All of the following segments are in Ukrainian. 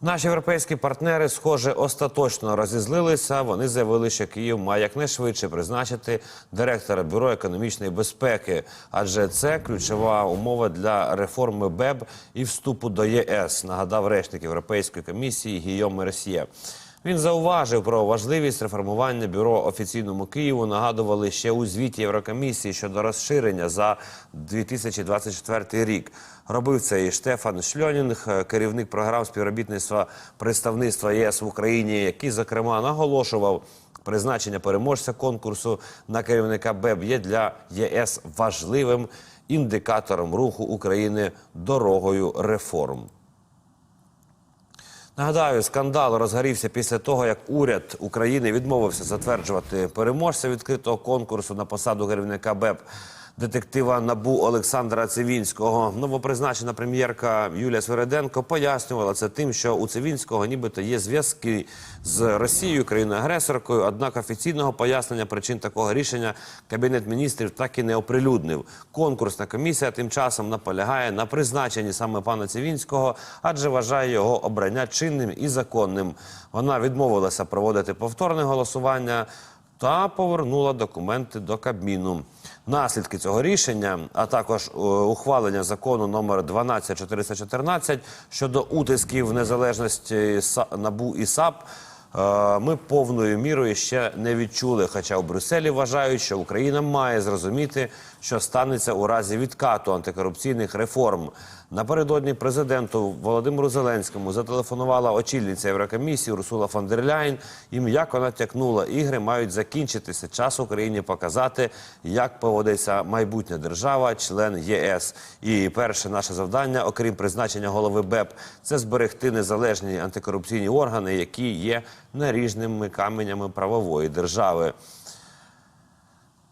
Наші європейські партнери, схоже, остаточно розізлилися. Вони заявили, що Київ має якнайшвидше призначити директора бюро економічної безпеки, адже це ключова умова для реформи БЕБ і вступу до ЄС. Нагадав речник Європейської комісії Гійом Мерсьє. Він зауважив про важливість реформування бюро офіційному Києву. Нагадували ще у звіті Єврокомісії щодо розширення за 2024 рік. Робив це і Штефан Шльонінг, керівник програм співробітництва представництва ЄС в Україні, який зокрема наголошував. Призначення переможця конкурсу на керівника БЕБ є для ЄС важливим індикатором руху України дорогою реформ. Нагадаю, скандал розгорівся після того, як уряд України відмовився затверджувати переможця відкритого конкурсу на посаду керівника БЕП детектива Набу Олександра Цивінського. Новопризначена прем'єрка Юлія Свереденко пояснювала це тим, що у Цивінського нібито є зв'язки з Росією, країною-агресоркою. Однак офіційного пояснення причин такого рішення кабінет міністрів так і не оприлюднив. Конкурсна комісія тим часом наполягає на призначенні саме пана Цивінського, адже вважає його обрання чинним і законним. Вона відмовилася проводити повторне голосування та повернула документи до Кабміну. Наслідки цього рішення, а також е, ухвалення закону номер 12414 щодо утисків незалежності НАБУ і САП. Е, Ми повною мірою ще не відчули. Хоча у Брюсселі вважають, що Україна має зрозуміти, що станеться у разі відкату антикорупційних реформ. Напередодні президенту Володимиру Зеленському зателефонувала очільниця Єврокомісії Урсула фон дер Ляйн і м'яко натякнула, ігри мають закінчитися. Час Україні показати, як поводиться майбутня держава, член ЄС. І перше наше завдання, окрім призначення голови БЕП, це зберегти незалежні антикорупційні органи, які є наріжними каменями правової держави.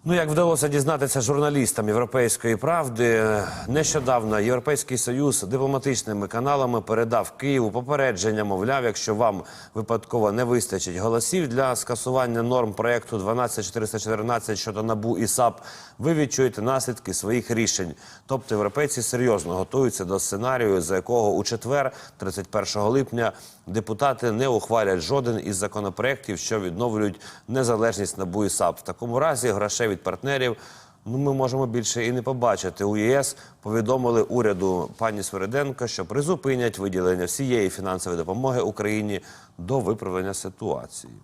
Ну, як вдалося дізнатися журналістам Європейської правди, нещодавно Європейський Союз дипломатичними каналами передав Києву попередження, мовляв, якщо вам випадково не вистачить голосів для скасування норм проекту 12414 щодо набу і САП, ви відчуєте наслідки своїх рішень. Тобто європейці серйозно готуються до сценарію, за якого у четвер, 31 липня, депутати не ухвалять жоден із законопроєктів, що відновлюють незалежність НАБУ і САП. В такому разі грошей від партнерів ну ми можемо більше і не побачити. У ЄС повідомили уряду пані Свериденко, що призупинять виділення всієї фінансової допомоги Україні до виправлення ситуації.